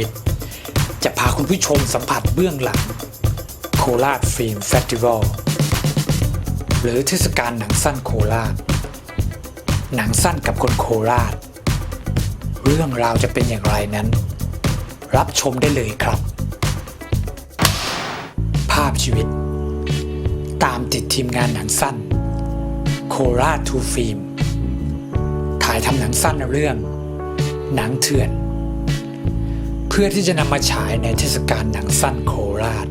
วิต จะพาคุณผู้ชมสัมผัสเบื้องหลังโคราชฟิล์มเฟสติวัลหรือเทศกาลหนังสั้นโคราช หนังสั้นกับคนโคราช เรื่องราวจะเป็นอย่างไรนั้น รับชมได้เลยครับ ภาพชีวิต ตามติดทีมงานหนังสั้น โคราชทูฟิล์มถ่ายทำหนังสั้นเรื่อง หนังเถื่อน เพื่อที่จะนำมาฉายในเทศกาลหนังสั้นโคราช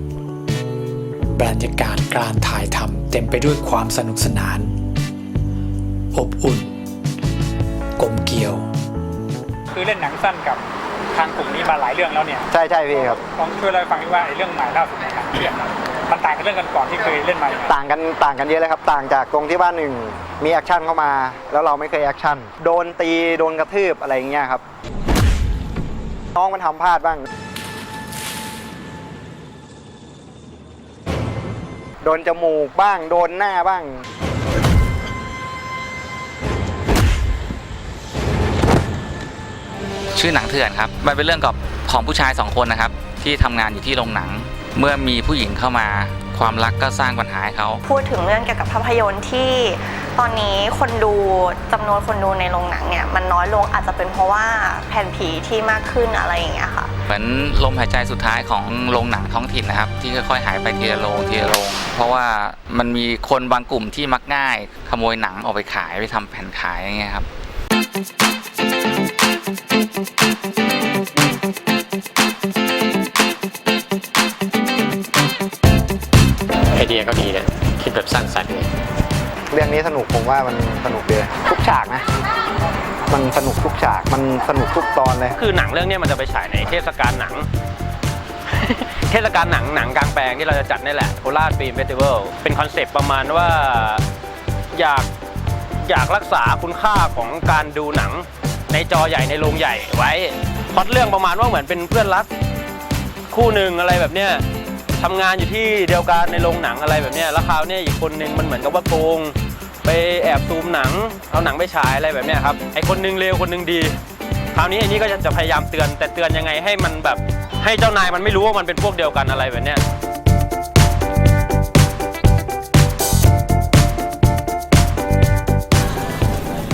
บรรยากาศการถ่ายทำเต็มไปด้วยความสนุกสนาน อบอุ่น กลมเกลียว คือเล่นหนังสั้นกับทางกลุ่มนี้มาหลายเรื่องแล้วเนี่ยใช่ใช่พี่ครับลองช่วยเล่าให้ฟังดิว่าไอ้เรื่องใหม่ล่าสุดในหนังเรื่องอะมันต่างกับเรื่องกันก่อนที่เคยเล่นมาอย่างไรต่างกันต่างกันเยอะเลยครับ ต่างจากตรงที่ว่าหนึ่งมีแอคชั่นเข้ามา แล้วเราไม่เคยแอคชั่นโดนตีโดนกระทืบอะไรอย่างเงี้ยครับ น้องมันทำพลาดบ้าง โดนจมูกบ้าง โดนหน้าบ้าง ชื่อหนังเถื่อนครับ มันเป็นเรื่องกับของผู้ชายสองคนนะครับ ที่ทำงานอยู่ที่โรงหนัง เมื่อมีผู้หญิงเข้ามา ความรักก็สร้างปัญหาให้เขา พูดถึงเรื่องเกี่ยวกับภาพยนตร์ที่ตอนนี้คนดูจำนวนคนดูในโรงหนังเนี่ยมันน้อยลงอาจจะเป็นเพราะว่าแผ่นผีที่มากขึ้นอะไรอย่างเงี้ยค่ะ เหมือนลมหายใจสุดท้ายของโรงหนังท้องถิ่นนะครับ ที่ค่อยๆหายไปทีละโรงทีละโรงเพราะว่ามันมีคนบางกลุ่มที่มักง่าย ขโมยหนังออกไปขายไปทำแผ่นขายอย่างเงี้ยครับ เดียก็ดีนะคิดแบบสร้างสรรค์ไงเรื่องนี้สนุกผมว่ามันสนุกเลยทุกฉากนะ มันสนุกทุกฉาก มันสนุกทุกตอนเลย คือหนังเรื่องเนี้ยมันจะไปฉายในเทศกาลหนัง เทศกาลหนังหนังกลางแปลงที่เราจะจัดนี่แหละโคราชฟิล์มเฟสติวัลเป็นคอนเซปต์ประมาณว่าอยากอยากรักษาคุณค่าของการดูหนังในจอใหญ่ในโรงใหญ่ไว้พล็อดเรื่องประมาณว่าเหมือนเป็นเพื่อนรักคู่หนึ่งอะไรแบบเนี้ย ทำงานอยู่ที่เดียวกันในโรงหนังอะไรแบบนี้แล้วคราวเนี้ยอีกคนนึงมันเหมือนกับว่าโกง ไปแอบซูมหนัง เอาหนังไปฉายอะไรแบบนี้ครับไอคนหนึงเลวคนหนึงดี คราวนี้ไอ้นี่ก็จะพยายามเตือน แต่เตือนยังไงให้มันแบบให้เจ้านายมันไม่รู้ว่ามันเป็นพวกเดียวกันอะไรแบบนี้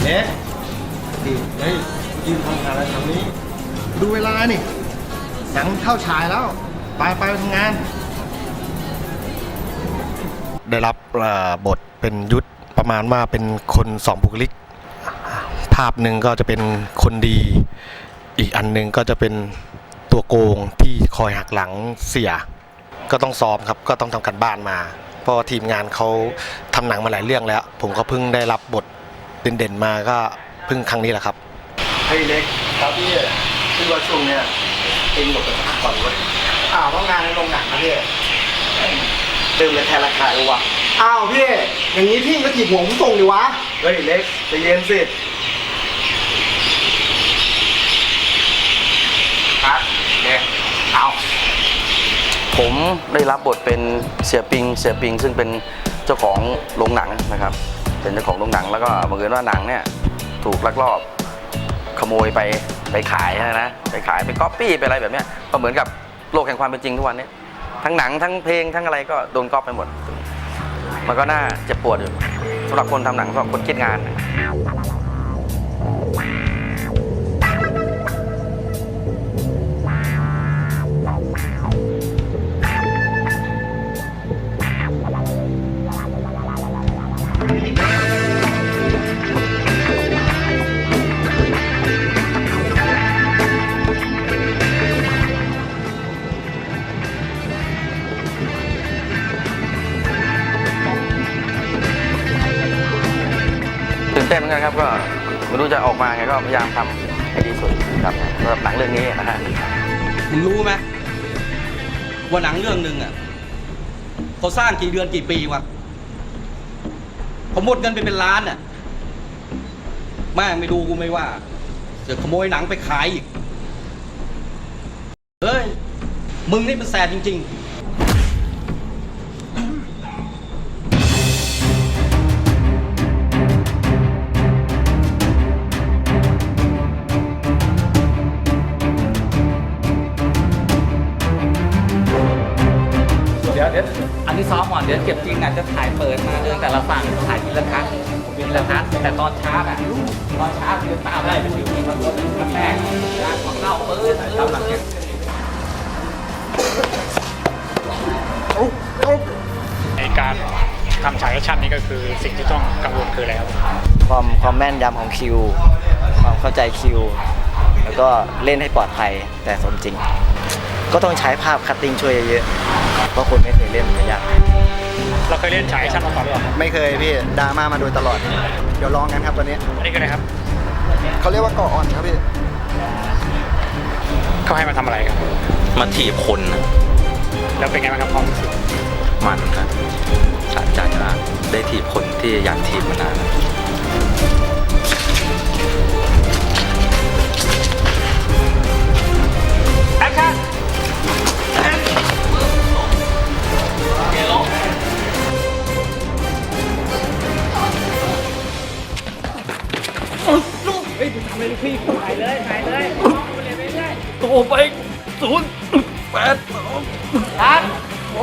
เละดิเฮ้ยยืนทำงานอะไรทางนี้ ดูเวลานี่หนังเข้าฉายแล้ว ไปไปทำงาน ได้รับบทเป็นยุทธประมาณว่าเป็นคนสองบุคลิก ภาพหนึ่งก็จะเป็นคนดี อีกอันหนึ่งก็จะเป็นตัวโกงที่คอยหักหลังเสีย ก็ต้องซ้อมครับก็ต้องทำกันบ้านมา เพราะว่าทีมงานเขาทำหนังมาหลายเรื่องแล้ว ผมก็เพิ่งได้รับบทเด่นๆมาก็เพิ่งครั้งนี้แหละครับเฮ้ยเล็กครับพี่คือว่าช่วงเนี้ยเองหลบไปพักก่อนเว้ยอ้าวต้องงานในโรงหนังนะพี่ เติมเลยแทนราคาเลยวะอ้าวพี่ อย่างนี้พี่ก็ถีบหัวผมส่งดิวะ เฮ้ยเล็กใจเย็นสิครับเล็กเอาผมได้รับบทเป็นเสียปิง เสียปิง ซึ่งเป็นเจ้าของโรงหนังนะครับ เป็นเจ้าของโรงหนังแล้วก็บังเอิญว่าหนังเนี่ยถูกลักลอบขโมยไปไปขายนะไปขายไปก๊อปปี้ไปอะไรแบบเนี้ยก็เหมือนกับโลกแห่งความเป็นจริงทุกวันนี้ ทั้งหนังทั้งเพลงทั้งอะไรก็โดนก๊อปไปหมด มันก็น่าเจ็บปวดอยู่สำหรับคนทำหนังสำหรับคนคิดงาน นเต้นเหมือนกันครับก็ไม่รู้จะออกมาไงก็พยายามทำให้ดีสุดครับสำหรับหนังเรื่องนี้นะฮะมึงรู้ไหมว่าหนังเรื่องหนึ่งอะเขาสร้างกี่เดือนกี่ปีวะเขาหมดเงินไปเป็นล้านอะแม่งไม่ดูกูไม่ว่าจะขโมยหนังไปขายอีก เฮ้ย มึงนี่มันแสบจริง ๆ ดมาเดินแต่ละฝั่งถ่ายทีละทัศน์ทีละทัศน์แต่ตอนชาร์จอะตอนชาร์จคือตามได้เป็นวิธีมันรถมันแรกร้านของเราเปิดทำแบบเนี้ยในการทำฉากแอคชั่นนี่ก็คือสิ่งที่ต้องกังวลคืออะไรครับความความแม่นยำของคิว ความเข้าใจคิว แล้วก็เล่นให้ปลอดภัยแต่สมจริง ก็ต้องใช้ภาพคัตติ้งช่วยเยอะๆเพราะคนไม่เคยเล่นมันยากเราเคยเล่นฉากแอคชั่นมาก่อนหรือเปล่าไม่เคยพี่ดราม่ามาโดยตลอด เดี๋ยวลองกันครับวันนี้อันนี้คืออะไรครับเขาเรียกว่าเกาะอ่อนครับพี่เขาให้มาทำอะไรครับ มาถีบคนนะแล้วเป็นไงบ้างครับความรู้สึกมันครับสะใจมากได้ถีบคนที่อยากถีบมานานแอ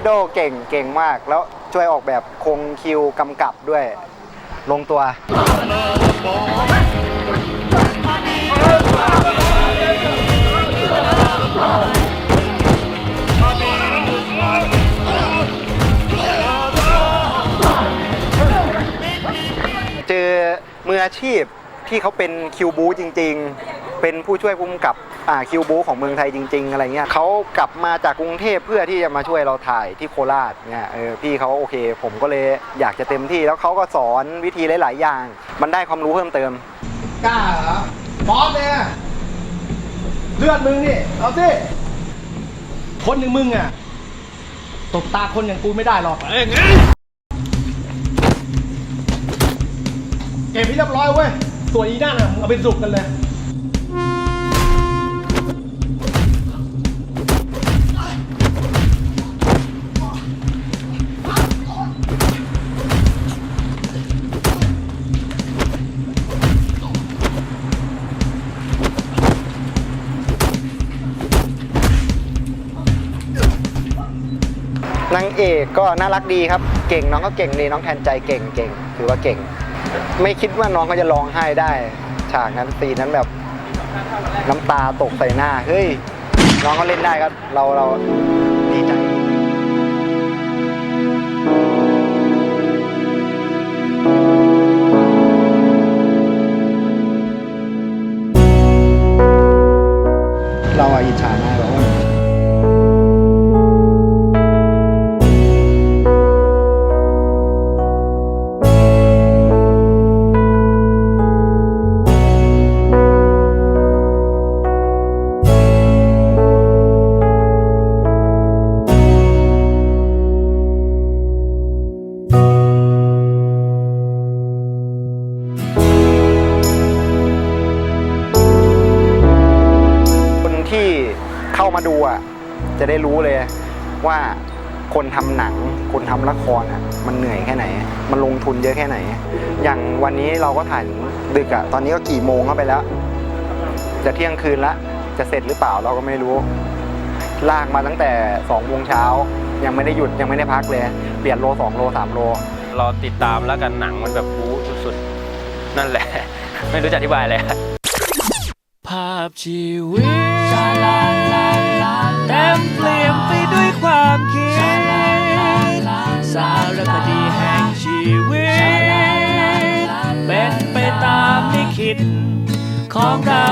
ดโดเก่งเก่งมาก แล้วช่วยออกแบบคงคิวกำกับด้วย ลงตัว เจอมืออาชีพที่เขาเป็นคิวบูจริง ๆ เป็นผู้ช่วยผู้กำกับคิวบูของเมืองไทยจริง ๆ อะไรเงี้ยเขากลับมาจากกรุงเทพเพื่อที่จะมาช่วยเราถ่ายที่โคราชเนี่ยเออพี่เขาโอเค ผมก็เลยอยากจะเต็มที่ แล้วเขาก็สอนวิธีหลาย ๆ อย่าง มันได้ความรู้เพิ่มเติมกล้าเหรอบอสเนี่ยเลือดมึงนี่เอาสิคนอย่างมึงอะตบตาคนอย่างกูไม่ได้หรอกเอ้ยเก็บให้เรียบร้อยเว้ยส่วนอีนั่นอะมึงเอาไปสุกกันเลยางเอกก็น่ารักดีครับ เก่งน้องก็เก่งดีน้องแทนใจเก่งเก่งถือว่าเก่ง ไม่คิดว่าน้องก็จะร้องไห้ได้ ฉากนั้นตีนั้นแบบน้ำตาตกใส่หน้า เฮ้ย น้องเขาเล่นได้ก็เราเราดีใจเร อะจะได้รู้เลยว่าคนทำหนัง คนทำละครอะมันเหนื่อยแค่ไหน มันลงทุนเยอะแค่ไหน อย่างวันนี้เราก็ถ่ายดึกอะตอนนี้ก็กี่โมงเข้าไปแล้ว จะเที่ยงคืนละจะเสร็จหรือเปล่าเราก็ไม่รู้ ลากมาตั้งแต่สองโมงเช้ายังไม่ได้หยุดยังไม่ได้พักเลย เปลี่ยนโลสองโลสามโลรอติดตามแล้วกันหนังมันแบบบู๊สุดๆ นั่นแหละ ไม่รู้จะอธิบายเลยภาพชีวิต เต็มเปลี่ยนไปด้วยความคิด สารคดีแห่งชีวิต เป็นไปตามลิขิตของเรา